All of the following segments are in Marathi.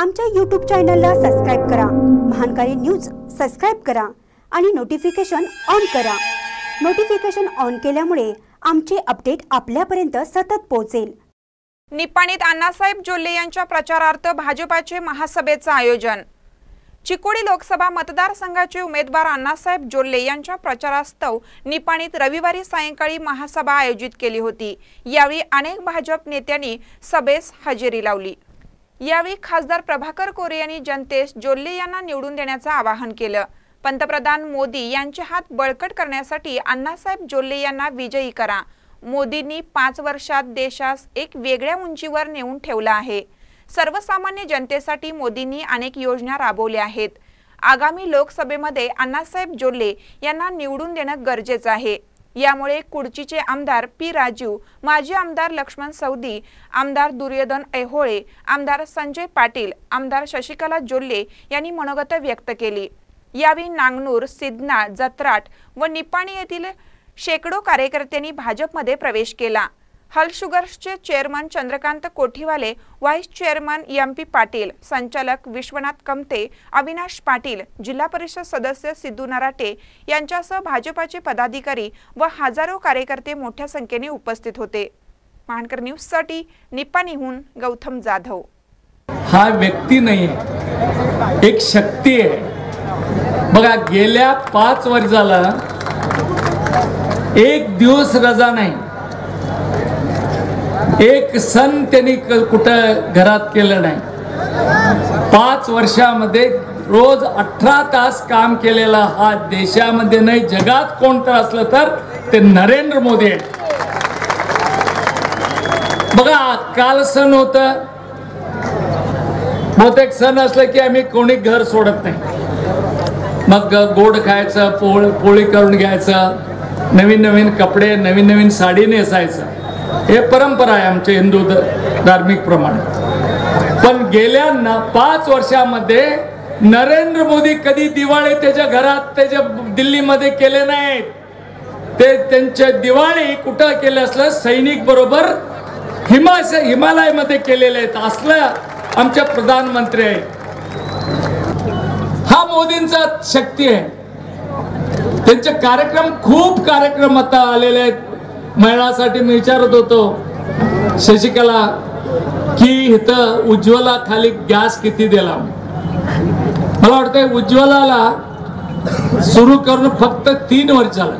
आमच्या यूट्यूब चॅनलला सबस्क्राईब करा. महानकारी न्यूज सबस्क्राईब करा आणि नोटिफिकेशन ऑन करा. नोटिफिकेशन ऑन केल्यामुळे आमचे अपडेट आपल्यापर्यंत सतत पोहोचेल. निपाणीत अण्णासाहेब जोल्ले यांच्या प्रचारार्थ भाजपाचे महासभेचं आयोजन. चिकोडी लोकसभा मतदारसंघाचे उमेदवार अण्णासाहेब जोल्ले यांच्या प्रचारास्तव निपाणीत रविवारी सायंकाळी महासभा आयोजित केली होती. यावेळी अनेक भाजप नेत्यांनी सभेस हजेरी लावली. यावेळी खासदार प्रभाकर कोरे यांनी जनतेस जोल्ले यांना निवडून देण्याचं आवाहन केलं. पंतप्रधान मोदी यांचे हात बळकट करण्यासाठी अण्णासाहेब जोल्ले यांना विजयी करा. मोदींनी पाच वर्षात देशास एक वेगळ्या उंचीवर नेऊन ठेवला आहे. सर्वसामान्य जनतेसाठी मोदींनी अनेक योजना राबवल्या आहेत. आगामी लोकसभेमध्ये अण्णासाहेब जोल्ले यांना निवडून देणं गरजेचं आहे. यामुळे कुडचीचे आमदार पी राजीव माजी आमदार लक्ष्मण सौदी आमदार दुर्योधन ऐहोळे आमदार संजय पाटील आमदार शशिकला जोल्ले यांनी मनोगत व्यक्त केली. यावेळी नांगनूर सिद्धना जत्राट व निपाणी येथील शेकडो कार्यकर्त्यांनी भाजपमध्ये प्रवेश केला. हल शुगर्सचे chairman Chandrakant Kothiwale vice chairman M P Patil संचालक विश्वनाथ कमते अविनाश पाटील जिल्हा परिषद सदस्य सिद्धू नराटे यांच्यासह भाजपाचे पदाधिकारी व हजारो कार्यकर्ते मोठ्या संख्येने उपस्थित होते. महानकर न्यूजसाठी निप्पाणीहून गौतम जाधव. हा व्यक्ती नाही एक शक्ती आहे. बघा गेल्या पाच वर्षाला एक दिवस रजा नाही. एक सण त्यांनी कुठं घरात केलं नाही. पाच वर्षामध्ये रोज अठरा तास काम केलेला हा देशामध्ये नाही जगात कोणतं असलं तर ते नरेंद्र मोदी आहे बघा काल सण होत. बहुतेक सण असलं की आम्ही कोणी घर सोडत नाही. मग गोड खायचं पोळ पोळी करून घ्यायचं नवीन नवीन कपडे नवीन नवीन साडी नेसायचं हे परंपरा आहे आमच्या हिंदू धार्मिक प्रमाणे. पण गेल्या पाच वर्षामध्ये नरेंद्र मोदी कधी दिवाळी त्याच्या घरात त्याच्या दिल्लीमध्ये केले नाहीत. ते त्यांच्या दिवाळी कुठं केलं असलं सैनिक बरोबर हिमाश हिमालयमध्ये केलेले आहेत असलं आमच्या प्रधानमंत्री आहे हा मोदींचा शक्ती आहे. त्यांचे कार्यक्रम खूप कार्यक्रम आता आलेले आहेत. महिलासाठी मी विचारत होतो शशिकला की इथं उज्ज्वला खाली गॅस किती दिला? मला वाटतं उज्ज्वलाला सुरू करून फक्त तीन वर्ष झालं.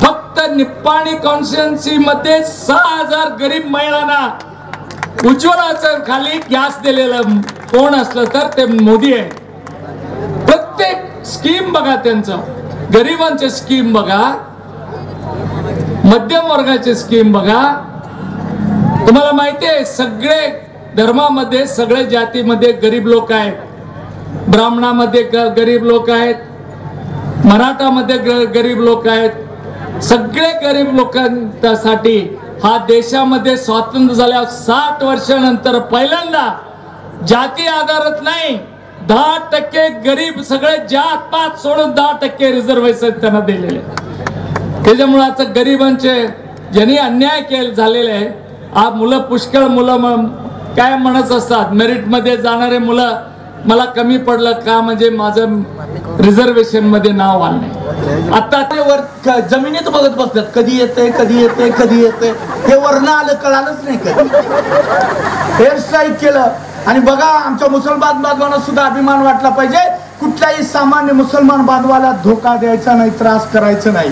फक्त निप्पाणी कॉन्स्टिट्युन्सी मध्ये सहा हजार गरीब महिलांना उज्ज्वलाचं खाली गॅस दिलेलं कोण असलं तर ते मोदी आहे. प्रत्येक स्कीम बघा त्यांचं. गरिबांचे स्कीम बघा. मध्यम वर्गाची स्कीम बघा. तुम्हाला माहिती आहे सगळे धर्मामध्ये सगळे जातीमध्ये गरीब लोक आहेत. ब्राह्मणामध्ये ग- गरीब लोक आहेत. मराठामध्ये ग- गरीब लोक आहेत. सगळे गरीब लोकांसाठी हा देशामध्ये स्वातंत्र्य झाल्यावर साठ वर्षानंतर पहिल्यांदा जाती आधारत नाही दहा टक्के गरीब सगळे जात पात सोडून दहा टक्के रिझर्वेशन त्यांना दिलेले त्याच्यामुळे आता गरिबांचे ज्यांनी अन्याय केले झालेले आहे हा मुलं पुष्कळ मुलं काय म्हणत असतात मेरिटमध्ये जाणारे मुलं मला कमी पडलं का? म्हणजे माझं रिझर्वेशनमध्ये नाव आलं आता ते वर जमिनीत बघत बसतात कधी येते कधी येते कधी येते हे वर्ण आलं कळालंच नाही कधी. हेअर स्ट्राईक केलं. आणि बघा आमच्या मुसलमान बांधवांना सुद्धा अभिमान वाटला पाहिजे. कुठल्याही सामान्य मुसलमान बांधवाला धोका द्यायचा नाही त्रास करायचा नाही.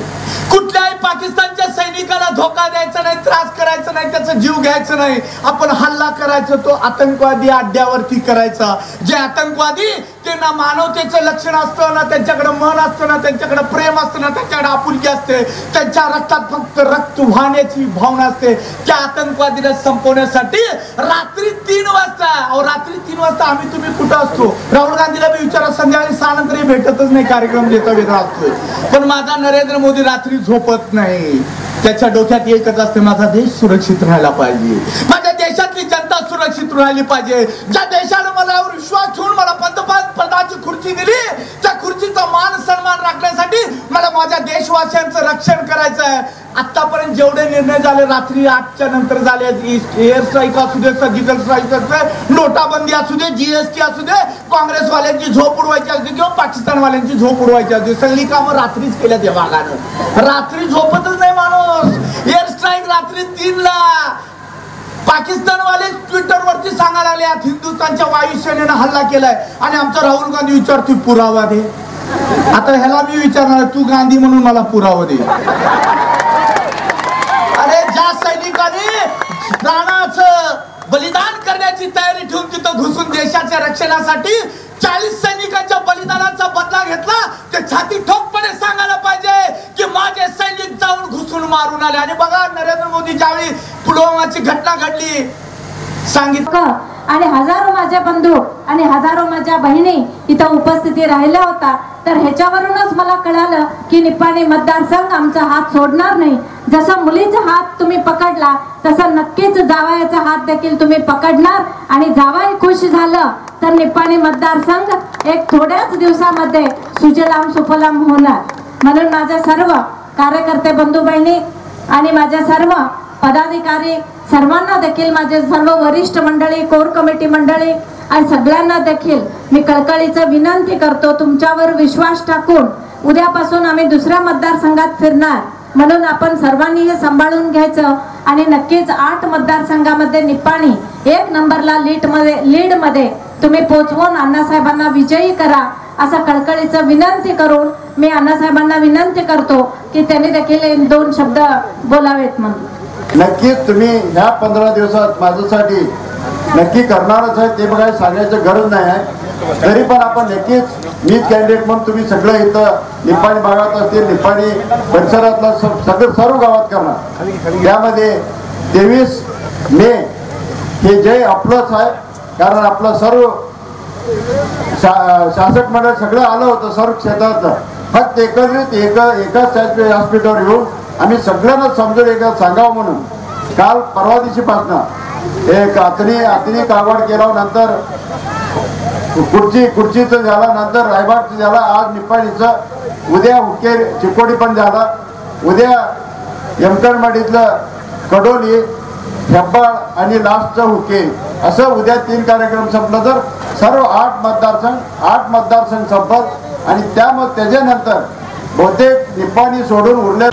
कुठल्याही पाकिस्तानच्या सैनिकाला धोका द्यायचा नाही त्रास करायचा नाही त्याचा जीव घ्यायचा नाही. आपण हल्ला करायचा तो आतंकवादी अड्ड्यावरती करायचा. जे आतंकवादी ते ना मानवतेचं लक्षण असतं ना त्यांच्याकडे मन असतं ना त्यांच्याकडे प्रेम असतं ना त्यांच्याकडे आपुलकी असते. त्यांच्या रक्तात फक्त रक्त वाहण्याची भावना असते. त्या आतंकवादीला संपवण्यासाठी रात्री तीन वाजता अहो रात्री तीन वाजता आम्ही तुम्ही कुठं असतो? राहुल गांधीला मी विचारा संध्याकाळी सहा नंतर भेटतच नाही कार्यक्रम देता वेगळा असतोय पण माझा नरेंद्र मोदी रात्री झोपत नाही. त्याच्या डोक्यात एकच असते माझा देश सुरक्षित राहायला पाहिजे. माझ्या देशातली जनता सुरक्षित राहिली पाहिजे. ज्या देशानं मला विश्वास ठेवून मला पंतप्रधान पदाची खुर्ची दिली. त्या खुर्चीचा मान सन्मान राखण्यासाठी मला माझ्या देशवासियांचं रक्षण करायचं आहे आतापर्यंत जेवढे निर्णय झाले रात्री आठच्या नंतर झाले. एअर स्ट्राईक असू दे सर्जिकल स्ट्राईक असू दे नोटाबंदी असू दे जीएसटी असू दे काँग्रेसवाल्यांची झोप उडवायची असू दे किंवा पाकिस्तानवाल्यांची झोप उडवायची असू दे सगळी कामं रात्रीच केल्यात या भागानं रात्री झोपतच नाही माणूस. एअर स्ट्राईक रात्री तीनला. पाकिस्तानवाले ट्विटर वरती सांगायला लागले हिंदुस्थानच्या वायुसेनेनं हल्ला केलाय आणि आमचा राहुल गांधी विचारतोय पुरावा दे. आता ह्याला मी विचारणार तू गांधी म्हणून मला पुरावा दे. अरे ज्या सैनिकांनी प्राणाचं बलिदान करण्याची तयारी ठेवून तिथं घुसून देशाच्या रक्षणासाठी चाळीस सैनिकांच्या बलिदानाचा बदला घेतला ते छाती ठोक मारून आले. आणि बघा नरेंद्र मोदी ज्यावेळी पुलवामाची घटना घडली सांगितलं. आणि हजारो माझे बंधू आणि हजारो माझ्या बहिणी इथं उपस्थिती राहिल्या होता. तर ह्याच्यावरूनच मला कळालं की निपाणी मतदारसंघ आमचा हात सोडणार नाही. जसं मुलीचा हात तुम्ही पकडला तसं नक्कीच जावयाचा हात देखील तुम्ही पकडणार. आणि जावाय खुश झालं तर निपाणी मतदारसंघ एक थोड्याच दिवसामध्ये सुजलाम सुफलाम होणार. म्हणून माझ्या सर्व कार्यकर्ते बंधू बहिणी आणि माझ्या सर्व पदाधिकारी सर्वांना देखील माझे सर्व वरिष्ठ मंडळी कोर कमिटी मंडळी आणि सगळ्यांना देखील मी कळकळीचं विनंती करतो तुमच्यावर विश्वास टाकून उद्यापासून आम्ही दुसऱ्या मतदारसंघात फिरणार. म्हणून आपण सर्वांनी हे सांभाळून घ्यायचं आणि नक्कीच आठ मतदारसंघामध्ये निपाणी एक नंबरला लीडमध्ये लीडमध्ये तुम्ही पोचवून अण्णासाहेबांना विजयी करा. असा कळकळीचं विनंती करून मी अण्णासाहेबांना विनंती करतो की त्यांनी देखील एक दोन शब्द बोलावेत म्हणून. नक्कीच तुम्ही ह्या पंधरा दिवसात माझ्यासाठी नक्की करणारच आहे. ते बघायला सांगायचं गरज नाही आहे. तरी पण आपण नक्कीच मीच कॅन्डिडेट म्हणून तुम्ही सगळं इथं निपाणी भागात असतील निपाणी परिसरातलं सगळं सर्व गावात करणार. त्यामध्ये तेवीस मे हे जय आपलंच आहे. कारण आपलं सर्व शा- शासक मंडळ सगळं आलं होतं सर्व क्षेत्रातलं. फक्त एकत्रित एक एकाच व्यासपीठावर येऊन आम्ही सगळ्यांना समजून एकदा सांगावं म्हणून. काल परवा दिवशीपासनं. एक आतनी आतनी कागवाड केला नंतर खुर्ची खुर्चीचं झाला नंतर रायबागचं झाला आज निपाणीचं उद्या हुके चिकोडी पण झाला. उद्या यमकरमडीतलं कडोली हेब्बाळ आणि लास्टचं हुके. असं उद्या तीन कार्यक्रम संपलं तर सर्व आठ मतदारसंघ आठ मतदारसंघ संपत आणि त्यामध्ये त्याच्यानंतर बहुतेक निप्पाणी सोडून उरले